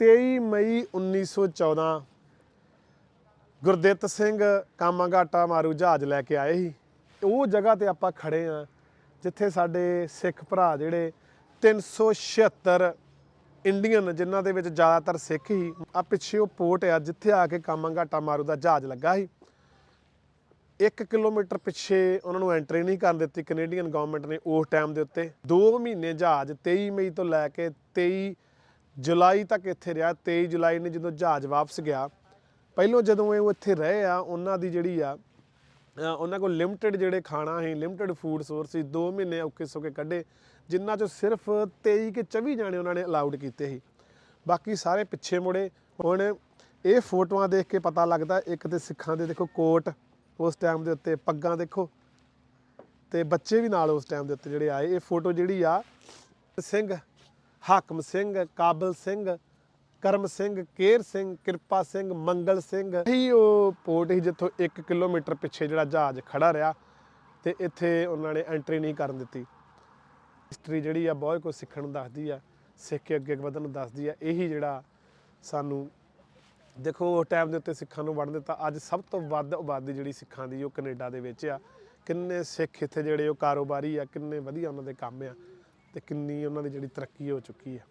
23 ਮਈ 1914 ਗੁਰਦਿੱਤ ਸਿੰਘ ਕਾਮਾਗਾਟਾ ਮਾਰੂ ਜਹਾਜ਼ ਲੈ ਕੇ ਆਏ ਸੀ। ਉਹ ਜਗ੍ਹਾ ਤੇ ਆਪਾਂ ਖੜੇ ਆ ਜਿੱਥੇ ਸਾਡੇ ਸਿੱਖ ਭਰਾ ਜਿਹੜੇ 376 ਇੰਡੀਅਨ ਜਿਨ੍ਹਾਂ ਦੇ ਵਿੱਚ ਜ਼ਿਆਦਾਤਰ ਸਿੱਖ ਹੀ ਆ ਪਿੱਛੇ ਉਹ ਪੋਰਟ ਆ, ਜਿੱਥੇ ਆ ਕੇ ਕਾਮਾਗਾਟਾ ਮਾਰੂ ਦਾ ਜਹਾਜ਼ ਲੱਗਾ ਸੀ। 1 ਕਿਲੋਮੀਟਰ ਪਿੱਛੇ ਉਹਨਾਂ ਨੂੰ ਐਂਟਰੀ ਨਹੀਂ ਕਰਨ ਦਿੱਤੀ ਕੈਨੇਡੀਅਨ ਗਵਰਨਮੈਂਟ ਨੇ ਉਸ ਟਾਈਮ ਦੇ ਉੱਤੇ। 2 ਮਹੀਨੇ ਜਹਾਜ਼ 23 ਮਈ ਤੋਂ ਲੈ ਕੇ 23 ਜੁਲਾਈ ਤੱਕ ਇੱਥੇ ਰਿਹਾ। 23 ਜੁਲਾਈ ਨੇ ਜਦੋਂ ਜਹਾਜ਼ ਵਾਪਸ ਗਿਆ, ਪਹਿਲੋਂ ਜਦੋਂ ਇਹ ਉਹ ਇੱਥੇ ਰਹੇ ਆ, ਉਹਨਾਂ ਦੀ ਜਿਹੜੀ ਆ ਉਹਨਾਂ ਕੋਲ ਲਿਮਟਿਡ ਜਿਹੜੇ ਖਾਣਾ ਸੀ ਲਿਮਟਿਡ ਫੂਡ ਸੋਰਸ ਸੀ 2 ਮਹੀਨੇ ਔਕੇ ਸੌਕੇ ਕੱਢੇ ਜਿਨ੍ਹਾਂ ਚੋਂ ਸਿਰਫ 23 ਕਿ 24 ਜਾਣੇ ਉਹਨਾਂ ਨੇ ਅਲਾਉਡ ਕੀਤੇ ਸੀ। ਬਾਕੀ ਸਾਰੇ ਪਿੱਛੇ ਮੁੜੇ। ਹੁਣ ਇਹ ਫੋਟੋਆਂ ਦੇਖ ਕੇ ਪਤਾ ਲੱਗਦਾ, ਇੱਕ ਤੇ ਸਿੱਖਾਂ ਦੇ ਦੇਖੋ ਕੋਟ ਉਸ ਟਾਈਮ ਦੇ ਉੱਤੇ, ਪੱਗਾਂ ਦੇਖੋ, ਤੇ ਬੱਚੇ ਵੀ ਨਾਲ ਉਸ ਟਾਈਮ ਦੇ ਉੱਤੇ ਜਿਹੜੇ ਆਏ। ਇਹ ਫੋਟੋ ਜਿਹੜੀ ਆ, ਸਿੰਘ ਹਾਕਮ ਸਿੰਘ, ਕਾਬਲ ਸਿੰਘ, ਕਰਮ ਸਿੰਘ, ਕੇਰ ਸਿੰਘ, ਕਿਰਪਾ ਸਿੰਘ, ਮੰਗਲ ਸਿੰਘ। ਇਹੀ ਉਹ ਪੋਰਟ ਸੀ ਜਿੱਥੋਂ 1 ਕਿਲੋਮੀਟਰ ਪਿੱਛੇ ਜਿਹੜਾ ਜਹਾਜ਼ ਖੜਾ ਰਿਹਾ ਤੇ ਇੱਥੇ ਉਹਨਾਂ ਨੇ ਐਂਟਰੀ ਨਹੀਂ ਕਰਨ ਦਿੱਤੀ। ਹਿਸਟਰੀ ਜਿਹੜੀ ਆ ਬਹੁਤ ਕੁਝ ਸਿੱਖਣ ਨੂੰ ਦੱਸਦੀ ਆ, ਸਿੱਖ ਕੇ ਅੱਗੇ ਵਧਣ ਨੂੰ ਦੱਸਦੀ ਆ। ਇਹੀ ਜਿਹੜਾ ਸਾਨੂੰ ਦੇਖੋ ਉਸ ਟਾਈਮ ਦੇ ਉੱਤੇ ਸਿੱਖਾਂ ਨੂੰ ਵੰਡ ਦਿੱਤਾ। ਅੱਜ ਸਭ ਤੋਂ ਵੱਧ ਆਬਾਦੀ ਜਿਹੜੀ ਸਿੱਖਾਂ ਦੀ ਉਹ ਕੈਨੇਡਾ ਦੇ ਵਿੱਚ ਆ। ਕਿੰਨੇ ਸਿੱਖ ਇੱਥੇ ਜਿਹੜੇ ਉਹ ਕਾਰੋਬਾਰੀ ਆ, ਕਿੰਨੇ ਵਧੀਆ ਉਹਨਾਂ ਦੇ ਕੰਮ ਆ। ਤੇ ਕਿੰਨੀ ਉਹਨਾਂ ਦੀ ਜਿਹੜੀ ਤਰੱਕੀ ਹੋ ਚੁੱਕੀ ਹੈ